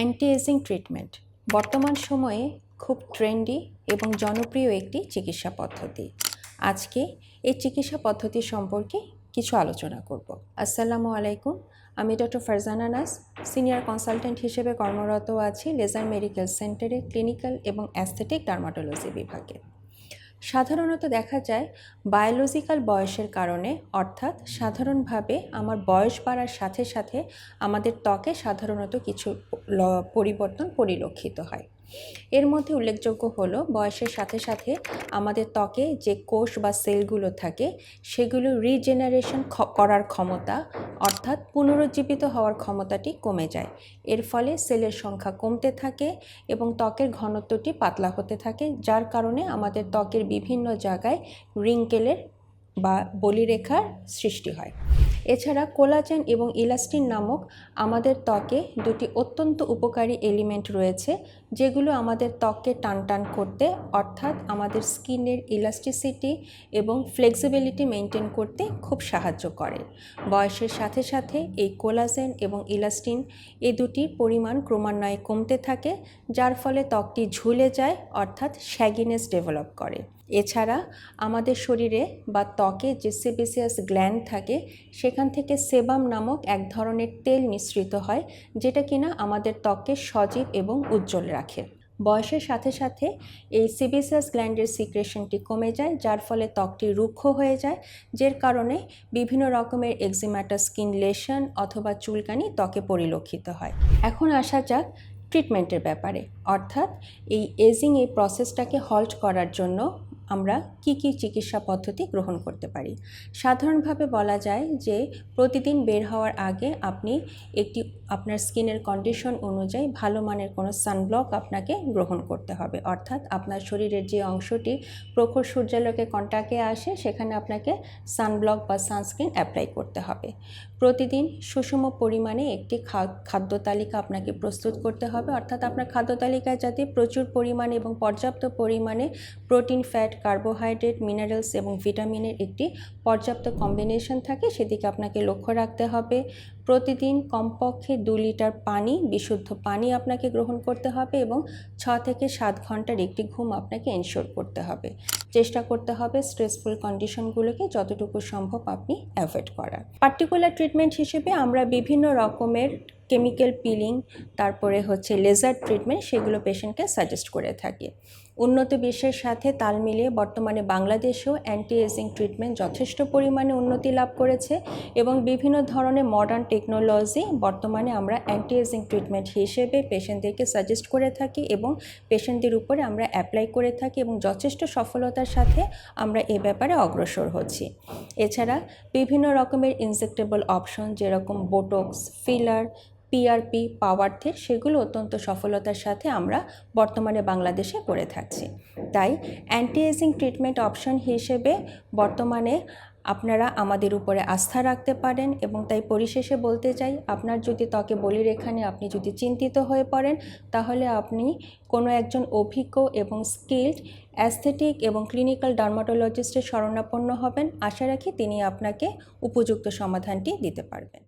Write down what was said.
Anti ageing treatment বর্তমান সময়ে খুব ট্রেন্ডি এবং জনপ্রিয় একটি চিকিৎসা পদ্ধতি। আজকে এই চিকিৎসা পদ্ধতি সম্পর্কে কিছু আলোচনা করব। আসসালামু আলাইকুম, আমি ডক্টর ফারজানা নাস, সিনিয়র কনসালটেন্ট হিসেবে কর্মরত আছি লেজার মেডিকেল সেন্টারে ক্লিনিক্যাল এবং অ্যাস্থেটিক ডার্মাটোলজি বিভাগে। সাধারণত দেখা যায় বায়োলজিক্যাল বয়সের কারণে, অর্থাৎ সাধারণভাবে আমার বয়স বাড়ার সাথে সাথে আমাদের ত্বকে সাধারণত কিছু পরিবর্তন পরিলক্ষিত হয়। এর মধ্যে উল্লেখযোগ্য হলো, বয়সের সাথে সাথে আমাদের ত্বকে যে কোষ বা সেলগুলো থাকে, সেগুলো রিজেনারেশন করার ক্ষমতা, অর্থাৎ পুনরুজ্জীবিত হওয়ার ক্ষমতাটি কমে যায়। এর ফলে সেলের সংখ্যা কমতে থাকে এবং ত্বকের ঘনত্বটি পাতলা হতে থাকে, যার কারণে আমাদের ত্বকের বিভিন্ন জায়গায় রিঙ্কেলের বা বলিরেখার সৃষ্টি হয়। এছাড়া কোলাজেন এবং ইলাস্টিন নামক আমাদের ত্বকে দুটি অত্যন্ত উপকারী এলিমেন্ট রয়েছে, যেগুলো আমাদের ত্বককে টান টান করতে, অর্থাৎ আমাদের স্কিনের ইলাস্টিসিটি এবং ফ্লেক্সিবিলিটি মেনটেন করতে খুব সাহায্য করে। বয়সের সাথে সাথে এই কোলাজেন এবং ইলাস্টিন এই দুটির পরিমাণ ক্রমান্বয়ে কমতে থাকে, যার ফলে ত্বকটি ঝুলে যায়, অর্থাৎ শ্যাগিনেস ডেভেলপ করে। এছাড়া আমাদের শরীরে বা ত্বকে যে সেবেসিয়াস গ্ল্যান্ড থাকে, সেখান থেকে সেবাম নামক এক ধরনের তেল মিশ্রিত হয়, যেটা কিনা আমাদের ত্বককে সজীব এবং উজ্জ্বল রাখে। বয়সের সাথে সাথে এই সিবিসিয়াস গ্ল্যান্ডের সিক্রেশনটি কমে যায়, যার ফলে ত্বকটি রুক্ষ হয়ে যায়, যার কারণে বিভিন্ন রকমের এক্সিমাটা স্কিন লেশন অথবা চুলকানি ত্বকে পরিলক্ষিত হয়। এখন আসা যাক ট্রিটমেন্টের ব্যাপারে, অর্থাৎ এই এজিং এই প্রসেসটাকে হল্ট করার জন্য আমরা কি কি চিকিৎসা পদ্ধতি গ্রহণ করতে পারি। সাধারণভাবে বলা যায় যে প্রতিদিন বের হওয়ার আগে আপনি একটি, আপনার স্কিনের কন্ডিশন অনুযায়ী ভালো মানের কোনো সানব্লক আপনাকে গ্রহণ করতে হবে। অর্থাৎ আপনার শরীরের যে অংশটি প্রখর সূর্যালোকে কন্টাক্টে আসে, সেখানে আপনাকে সানব্লক বা সানস্ক্রিন অ্যাপ্লাই করতে হবে। প্রতিদিন সুষম পরিমাণে একটি খাদ্য তালিকা আপনাকে প্রস্তুত করতে হবে। অর্থাৎ আপনার খাদ্য তালিকায় যাতে প্রচুর পরিমাণে এবং পর্যাপ্ত পরিমাণে প্রোটিন, ফ্যাট কার্বোহাইড্রেট মিনারেলস এবং ভিটামিনের একটি পর্যাপ্ত কম্বিনেশন থাকে, সেদিকে আপনাকে লক্ষ্য রাখতে হবে। প্রতিদিন কমপক্ষে দু লিটার পানি, বিশুদ্ধ পানি আপনাকে গ্রহণ করতে হবে এবং ছ থেকে সাত ঘণ্টার একটি ঘুম আপনাকে এনশোর করতে হবে। চেষ্টা করতে হবে স্ট্রেসফুল কন্ডিশনগুলোকে যতটুকু সম্ভব আপনি অ্যাভয়েড করার। পার্টিকুলার ট্রিটমেন্ট হিসেবে আমরা বিভিন্ন রকমের কেমিক্যাল পিলিং তারপরে হচ্ছে লেজার ট্রিটমেন্ট সেগুলো পেশেন্টকে সাজেস্ট করে থাকি। উন্নত বিশ্বের সাথে তাল মিলিয়ে বর্তমানে বাংলাদেশেও অ্যান্টি এজিং ট্রিটমেন্ট যথেষ্ট পরিমাণে উন্নতি লাভ করেছে এবং বিভিন্ন ধরনের মডার্ন টেকনোলজি বর্তমানে আমরা অ্যান্টি এজিং ট্রিটমেন্ট হিসেবে পেশেন্টদেরকে সাজেস্ট করে থাকি এবং পেশেন্টদের উপরে আমরা অ্যাপ্লাই করে থাকি এবং যথেষ্ট সফলতার সাথে আমরা এ ব্যাপারে অগ্রসর হচ্ছি। এছাড়া বিভিন্ন রকমের ইনজেক্টেবল অপশন যেরকম বোটক্স ফিলার পিআরপি পাওয়ারথের সেগুলো অত্যন্ত সফলতার সাথে আমরা বর্তমানে বাংলাদেশে করে থাকছি। তাই অ্যান্টি এজিং ট্রিটমেন্ট অপশন হিসেবে বর্তমানে আপনারা আমাদের উপরে আস্থা রাখতে পারেন এবং তাই পরিশেষে বলতে চাই, আপনার যদি ত্বকে বলিরেখা নিয়ে আপনি যদি চিন্তিত হয়ে পড়েন, তাহলে আপনি কোনো একজন অভিজ্ঞ এবং স্কিল্ড অ্যাস্থেটিক এবং ক্লিনিক্যাল ডার্মাটোলজিস্টের শরণাপন্ন হবেন। আশা রাখি তিনি আপনাকে উপযুক্ত সমাধানটি দিতে পারবেন।